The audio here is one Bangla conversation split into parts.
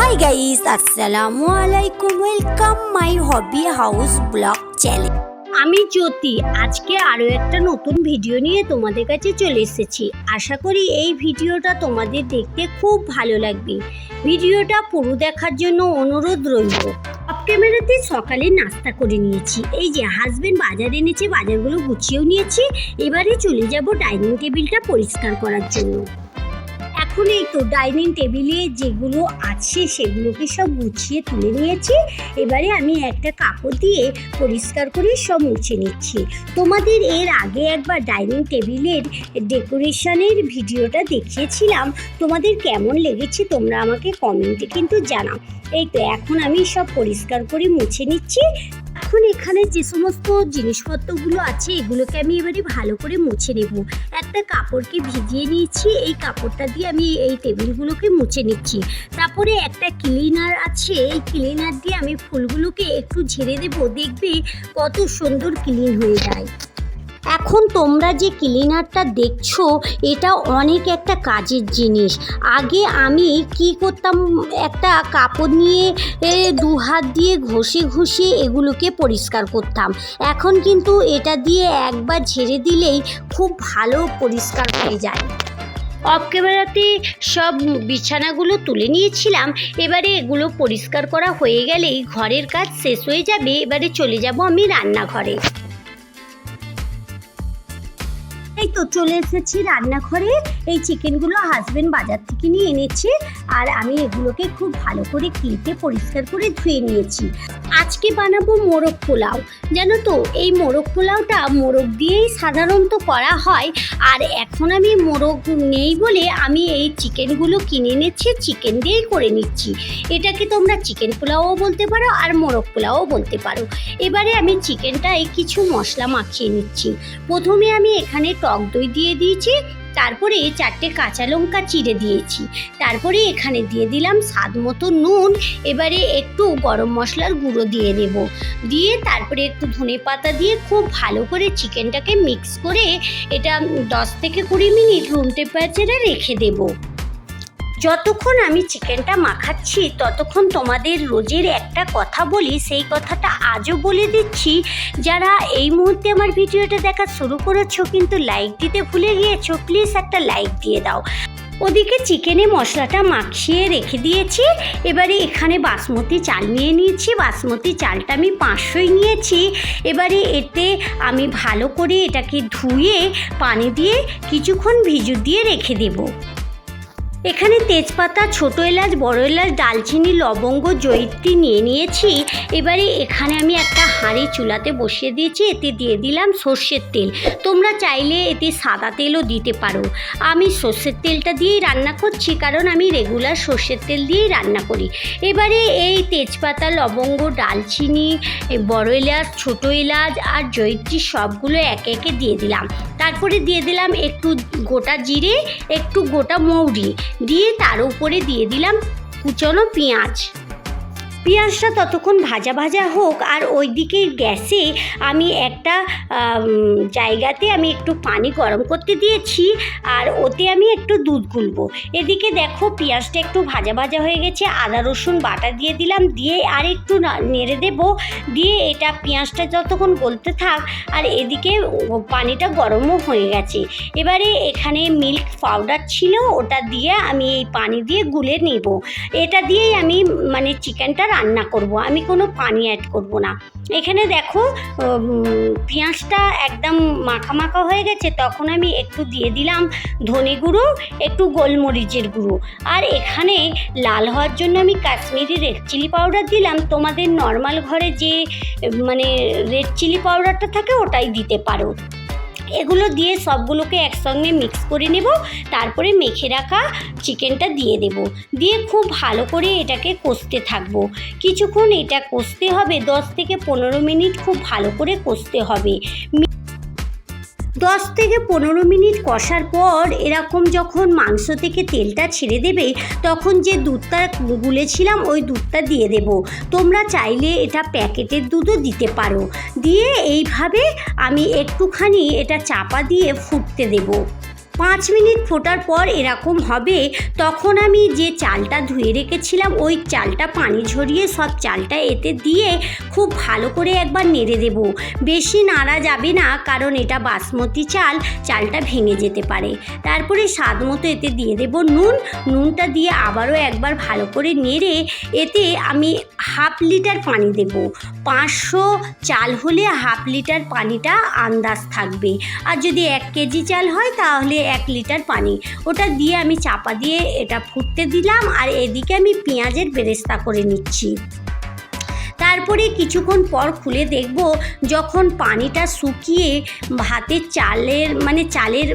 হাই গাইস আসসালামু আলাইকুম welcome my hobby house blog channel আমি জ্যোতি, আজকে আরও একটা নতুন ভিডিও নিয়ে তোমাদের কাছে চলে এসেছি। আশা করি এই ভিডিওটা তোমাদের দেখতে খুব ভালো লাগবে। ভিডিওটা পুরো দেখার জন্য অনুরোধ রইল। ক্যামেরাতে সকালে নাস্তা করে নিয়েছি। এই যে হাজবেন্ড বাজার এনেছে, বাজারগুলো গুছিয়েও নিয়েছি। এবারে চলে যাব ডাইনিং টেবিলটা পরিষ্কার করার জন্য। এখন এই তো ডাইনিং টেবিলে যেগুলো আছে সেগুলোকে সব গুছিয়ে তুলে নিয়েছি। এবারে আমি একটা কাপড় দিয়ে পরিষ্কার করে সব মুছে নিচ্ছি। তোমাদের এর আগে একবার ডাইনিং টেবিলের ডেকোরেশনের ভিডিওটা দেখিয়েছিলাম। তোমাদের কেমন লেগেছে তোমরা আমাকে কমেন্টে কিন্তু জানাও। এই তো, এখন আমি সব পরিষ্কার করে মুছে নিচ্ছি। এখন এখানে যে সমস্ত জিনিসপত্রগুলো আছে, এগুলোকে আমি এবারে ভালো করে মুছে নেব। একটা কাপড়কে ভিজিয়ে নিয়েছি, এই কাপড়টা দিয়ে আমি এই টেবিলগুলোকে মুছে নিচ্ছি। তারপরে একটা ক্লিনার আছে, এই ক্লিনার দিয়ে আমি ফুলগুলোকে একটু ঝেড়ে দেবো, দেখবে কত সুন্দর ক্লিন হয়ে যায়। এখন তোমরা যে ক্লিনারটা দেখছ, এটা অনেক একটা কাজের জিনিস। আগে আমি কি করতাম, একটা কাপড় নিয়ে দু হাত দিয়ে ঘষে ঘষে এগুলোকে পরিষ্কার করতাম। এখন কিন্তু এটা দিয়ে একবার ঝেড়ে দিলেই খুব ভালো পরিষ্কার হয়ে যায়। অফ ক্যামেরাতে সব বিছানাগুলো তুলে নিয়েছিলাম। এবারে এগুলো পরিষ্কার করা হয়ে গেলেই ঘরের কাজ শেষ হয়ে যাবে। এবারে চলে যাব আমি রান্নাঘরে। তো চলে এসেছি রান্নাঘরে। এই চিকেনগুলো হাজবেন্ড বাজার থেকে নিয়ে এনেছে আর আমি এগুলোকে খুব ভালো করে কেটে পরিষ্কার করে ধুয়ে নিয়েছি। আজকে বানাবো মোরগ পোলাও। জানো তো, এই মোরগ পোলাওটা মোরগ দিয়েই সাধারণত করা হয়। আর এখন আমি মোরগ নেই বলে আমি এই চিকেনগুলো কিনে এনেছি চিকেন দিয়েই করে নিচ্ছি। এটাকে তোমরা চিকেন পোলাওও বলতে পারো আর মোরগ পোলাও বলতে পারো। এবারে আমি চিকেনটায় কিছু মশলা মাখিয়ে নিচ্ছি। প্রথমে আমি এখানে টক দই দিয়ে দিয়েছি, তারপরে চারটে কাঁচা লঙ্কা চিড়ে দিয়েছি। তারপরে এখানে দিয়ে দিলাম স্বাদ মতো নুন, এবারে একটু গরম মশলার গুঁড়ো দিয়ে দেব দিয়ে তারপরে একটু ধনে পাতা দিয়ে খুব ভালো করে চিকেনটাকে মিক্স করে এটা দশ থেকে কুড়ি মিনিট রুম টেম্পারেচারে রেখে দেবো। যতক্ষণ আমি চিকেনটা মাখাচ্ছি, ততক্ষণ তোমাদের রোজের একটা কথা বলি, সেই কথাটা আজও বলে দিচ্ছি। যারা এই মুহূর্তে আমার ভিডিওটা দেখা শুরু করেছ, কিন্তু লাইক দিতে ভুলে গিয়েছো প্লিজ একটা লাইক দিয়ে দাও। ওদিকে চিকেনে মশলাটা মাখিয়ে রেখে দিয়েছি। এবারে এখানে বাসমতি চাল নিয়ে নিয়েছি। বাসমতি চালটা আমি পাঁচশোই নিয়েছি। এবারে এতে আমি ভালো করে এটাকে ধুয়ে, পানি দিয়ে কিছুক্ষণ ভিজু দিয়ে রেখে দেবো। এখানে তেজপাতা, ছোট এলাচ, বড় এলাচ, ডালচিনি, লবঙ্গ, জয়িত্রী নিয়ে নিয়েছি। এবারে এখানে আমি একটা হাঁড়ি চুলাতে বসিয়ে দিয়েছি, এতে দিয়ে দিলাম সর্ষের তেল। তোমরা চাইলে এতে সাদা তেলও দিতে পারো। আমি সর্ষের তেলটা দিয়েই রান্না করছি, কারণ আমি রেগুলার সর্ষের তেল দিয়েই রান্না করি। এবারে এই তেজপাতা, লবঙ্গ, ডালচিনি বড় এলাচ, ছোটো এলাচ আর জয়িত্রী সবগুলো একে একে দিয়ে দিলাম। তারপরে দিয়ে দিলাম একটু গোটা জিরে, একটু গোটা মৌরি। দিয়ে তার উপরে দিয়ে দিলাম কুচনো পেঁয়াজ। পেঁয়াজটা ততক্ষণ ভাজা ভাজা হোক আর ওইদিকে গ্যাসে আমি একটা জায়গাতে আমি একটু পানি গরম করতে দিয়েছি আর ওতে আমি একটু দুধ গুলবো। এদিকে দেখো পেঁয়াজটা একটু ভাজা ভাজা হয়ে গেছে, আদা, রসুন বাটা দিয়ে দিলাম, দিয়ে আর একটু নেড়ে দেবো, দিয়ে এটা পেঁয়াজটা যতক্ষণ গলতে থাক আর এদিকে পানিটা গরমও হয়ে গেছে। এবারে এখানে মিল্ক পাউডার ছিল, ওটা দিয়ে আমি এই পানি দিয়ে গুলে নেব। এটা দিয়েই আমি মানে চিকেনটা রান্না করব, আমি কোনো পানি অ্যাড করব না। এখানে দেখো পেঁয়াজটা একদম মাখা মাখা হয়ে গেছে, তখন আমি একটু দিয়ে দিলাম ধনে গুঁড়ো, একটু গোলমরিচের গুঁড়ো। আর এখানে লাল হওয়ার জন্য আমি কাশ্মীরি রেড চিলি পাউডার দিলাম। তোমাদের নর্মাল ঘরে যে মানে রেড চিলি পাউডারটা থাকে, ওটাই দিতে পারো। এগুলো দিয়ে সবগুলোকে একসঙ্গে মিক্স করে নেব, তারপরে মেখে রাখা চিকেনটা দিয়ে দেব। দিয়ে খুব ভালো করে এটাকে কষতে থাকব। কিছুক্ষণ এটা কষতে হবে, দশ থেকে পনেরো মিনিট খুব ভালো করে কষতে হবে। দশ থেকে পনেরো মিনিট কষার পর এরকম যখন মাংস থেকে তেলটা ছেড়ে দেবে, তখন যে দুধটা গুলেছিলাম ওই দুধটা দিয়ে দেব। তোমরা চাইলে এটা প্যাকেটের দুধও দিতে পারো। দিয়ে এইভাবে আমি একটুখানি এটা চাপা দিয়ে ফুটতে দেবো। পাঁচ মিনিট ফোটার পর এরকম হবে, তখন আমি যে চালটা ধুয়ে রেখেছিলাম, ওই চালটা পানি ঝরিয়ে সব চালটা এতে দিয়ে খুব ভালো করে একবার নেড়ে দেব। বেশি নাড়া যাবে না, কারণ এটা বাসমতি চাল, চালটা ভেঙে যেতে পারে। তারপরে স্বাদ মতো এতে দিয়ে দেব নুন। নুনটা দিয়ে আবারও একবার ভালো করে নেড়ে এতে আমি হাফ লিটার পানি দেব। পাঁচশো চাল হলে হাফ লিটার পানিটা আন্দাজ থাকবে। আর যদি এক কেজি চাল হয়, তাহলে এক লিটার পানি। ওটা দিয়ে আমি চাপা দিয়ে এটা ফুটতে দিলাম আর এদিকে আমি পেঁয়াজের বেরেস্তা করে নিচ্ছি। তারপরে কিছুক্ষণ পর খুলে দেখব যখন পানিটা শুকিয়ে ভাতের চালের মানে চালের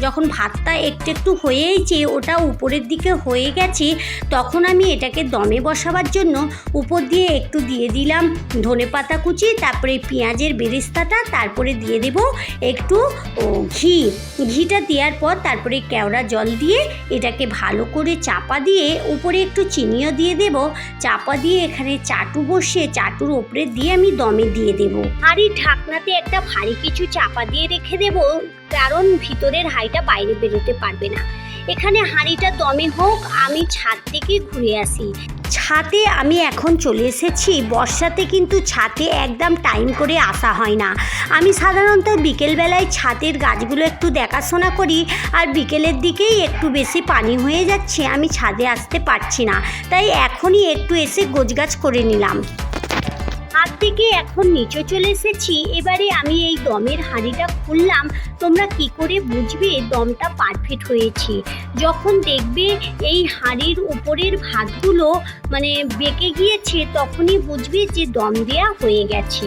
যখন ভাতটা একটু একটু হয়েইছে, ওটা উপরের দিকে হয়ে গেছে, তখন আমি এটাকে দমে বসাবার জন্য উপর দিয়ে একটু দিয়ে দিলাম ধনে পাতা কুচি, তারপরে পেঁয়াজের বেরেস্তাটা, তারপরে দিয়ে দেব একটু ঘি। ঘিটা দেওয়ার পর তারপরে কেওড়া জল দিয়ে এটাকে ভালো করে চাপা দিয়ে উপরে একটু চিনিও দিয়ে দেব। চাপা দিয়ে এখানে চাটু বসিয়ে চাটুর ওপরে দিয়ে আমি দমে দিয়ে দেব। আর এই ঢাকনাতে একটা ভারী কিছু চাপা দিয়ে রেখে দেব, কারণ ভিতরের হাঁড়িটা বাইরে বেরোতে পারবে না। এখানে হাঁড়িটা দমে হোক, আমি ছাদ থেকে ঘুরে আসি। ছাতে আমি এখন চলে এসেছি। বর্ষাতে কিন্তু ছাতে একদম টাইম করে আসা হয় না। আমি সাধারণত বিকেলবেলায় ছাদের গাছগুলো একটু দেখাশোনা করি, আর বিকেলের দিকেই একটু বেশি পানি হয়ে যাচ্ছে, আমি ছাদে আসতে পারছি না। তাই এখনই একটু এসে গোছগাছ করে নিলাম। হাত থেকে এখন নিচে চলে এসেছি। এবারে আমি এই দমের হাঁড়িটা খুললাম। তোমরা কি করে বুঝবে দমটা পারফেক্ট হয়েছে। যখন দেখবে এই হাঁড়ির উপরের ভাতগুলো মানে বেঁকে গিয়েছে, তখনই বুঝবে যে দম দেয়া হয়ে গেছে।